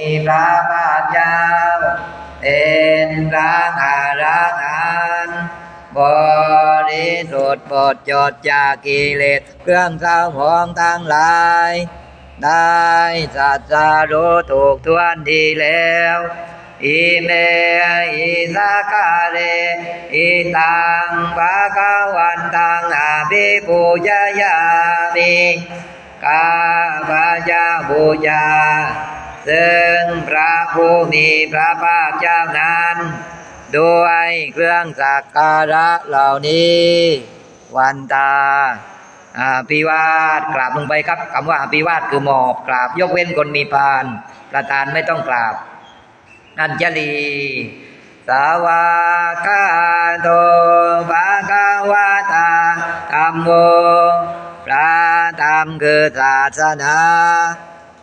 มีพระบาทเจ้าเป็นพระอาราหันต์บริสุทธิ์ปลดจดจากกิเลสเครื่องเศร้าหองทั้งหลาย ได้สัจจารู้ถูกทวนดีแล้วอิเมอิสากาเรอิตังภะคะวันตังอาภิปูชยามิกาพระเจ้าบูชา ซึ่งพระผู้มีพระภาคเจ้านั้น ด้วยเครื่องสักการะเหล่านี้ วันตาอาภิวาสกราบลงไปครับคำว่าอาภิวาสคือหมอบกราบ ยกเว้นคนมีพาน ประธานไม่ต้องกราบ อัญชลี สาวากาโตภะคะวะตาธรรมโมพระธรรมคือศาสนา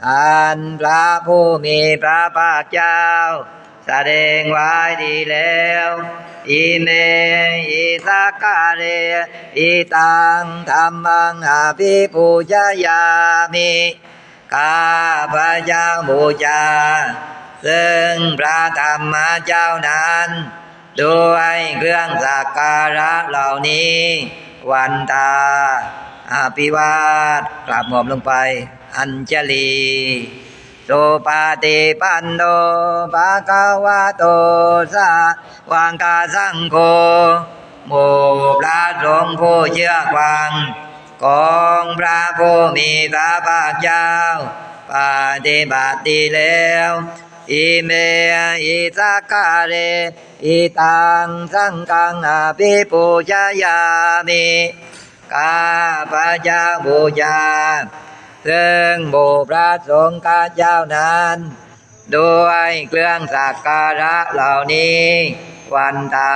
อันพระผู้มีพระภาคเจ้า แสดงไว้ดีแล้วอิเมอิสากาเรอิตังธรรมังอภิปูชยามิข้าพระเจ้าบูชาซึ่งพระธรรมเจ้านั้นด้วยเครื่องสักการะเหล่านี้ วันตาอาภิวาสกราบหมอบลงไป อัญชลีโสปาติปันโนภะคะวะโตสะวังกาสังโฆหมู่พระสงฆ์ผู้เชื่อฟัง ของพระผู้มีพระภาคเจ้าปฏิบัติดีแล้วอิเมอิสากาเรอิตังสังกังอาภิปูชยามิข้าพระจาบูชา ซึ่งบุพระสงฆ์ข้าเจ้านั้นด้วยเครื่องสักการะเหล่านี้วันตา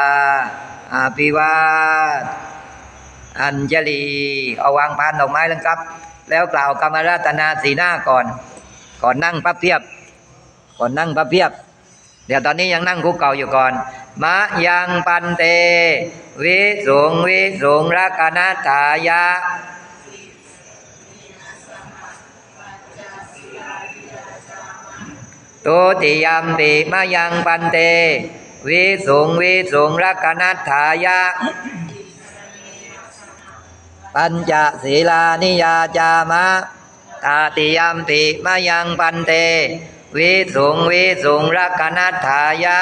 อภิวาทอัญชลีเอาวางพานดอกไม้แล้วครับ แล้วกล่าวกรรมรัตนาสีหน้าก่อน ก่อนนั่งพับเพียบ ก่อนนั่งพับเพียบ เดี๋ยวตอนนี้ยังนั่งคุกเก่าอยู่ก่อน มะยังปันเต วิสุงวิสุงรักนาถายะ ตุติยมปิมายังปันเต วิสุงวิสุงรักนัตถายะ ปัญจศีลานิยาจามะตาติยมปิมายังปันเต วิสุงวิสุงรักนัตถายะ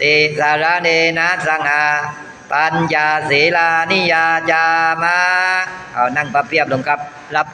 ติสารเนนะสังหาปัญจศีลานิยาจามะเอานั่งประเพียบลงครับรับ